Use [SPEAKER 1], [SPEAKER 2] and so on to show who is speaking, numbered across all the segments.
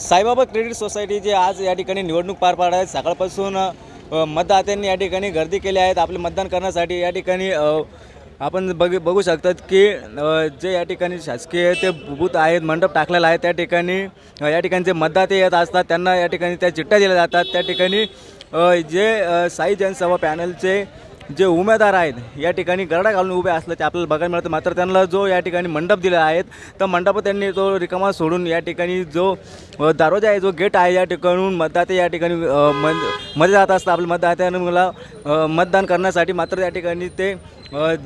[SPEAKER 1] Saibaba credit society जे आज या ठिकाणी निवडणूक पार पाडत आहेत. सकाळपासून मतदात्यांनी या ठिकाणी गर्दी केली आहेत आपले मतदान करण्यासाठी या ठिकाणी आपण बघ बघू शकतात की जे या ठिकाणी शासकीय ते बूथ आहेत मंडप टाकलेला आहे त्या ठिकाणी या ठिकाणी जे मतदाते येत असतात त्यांना या ठिकाणी त्या चिठ्ठ्या दिल्या जातात. त्या ठिकाणी जे साई जनसभा पॅनलचे जे उमेदवार आहेत या ठिकाणी गरडा घालून उभे असल्याचे आपल्याला बघायला मिळतं. मात्र त्यांना जो या ठिकाणी मंडप दिला आहे तर मंडप त्यांनी तो रिकामा सोडून या ठिकाणी जो दरवाजा आहे जो गेट आहे या ठिकाणून मतदाते या ठिकाणी मध्ये जात असतात. आपल्या मतदात्यांना मतदान करण्यासाठी मात्र या ठिकाणी ते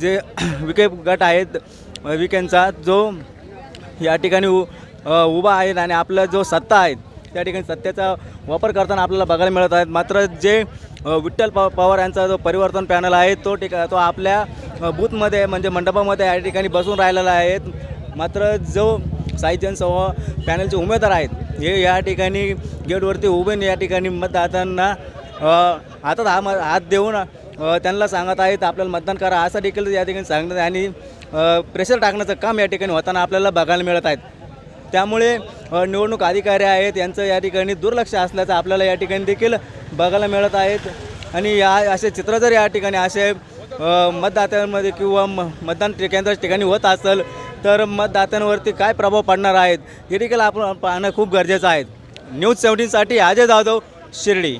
[SPEAKER 1] जे विके गट आहेत विकेंचा जो या ठिकाणी उ उभा आहेत आणि आपला जो सत्ता आहेत त्या ठिकाणी सत्तेचा वापर करताना आपल्याला बघायला मिळत आहेत. मात्र जे विठ्ठल प पवार यांचा जो परिवर्तन पॅनल आहे तो ठिका तो आपल्या बूथमध्ये म्हणजे मंडपामध्ये या ठिकाणी बसून राहिलेला आहे. मात्र जो साई जनसभा पॅनलचे उमेदवार आहेत हे या ठिकाणी गेटवरती उभे या ठिकाणी मतदारांना हातात हा म- हात देऊन त्यांना सांगत आहेत आपल्याला मतदान करा असं देखील या ठिकाणी सांगण्यात आणि प्रेशर टाकण्याचं काम या ठिकाणी होताना आपल्याला बघायला मिळत आहेत. त्यामुळे निवडणूक अधिकारी आहेत यांचं या ठिकाणी दुर्लक्ष असल्याचं आपल्याला या ठिकाणी देखील बघायला मिळत आहेत. आणि या असे चित्र जर या ठिकाणी असे मतदात्यांमध्ये किंवा म मतदान केंद्राच्या ठिकाणी होत असेल तर मतदात्यांवरती काय प्रभाव पडणार आहेत हे देखील आपण पाहणं खूप गरजेचं आहे. न्यूज सेवन्टीनसाठी अजय जाधव शिर्डी.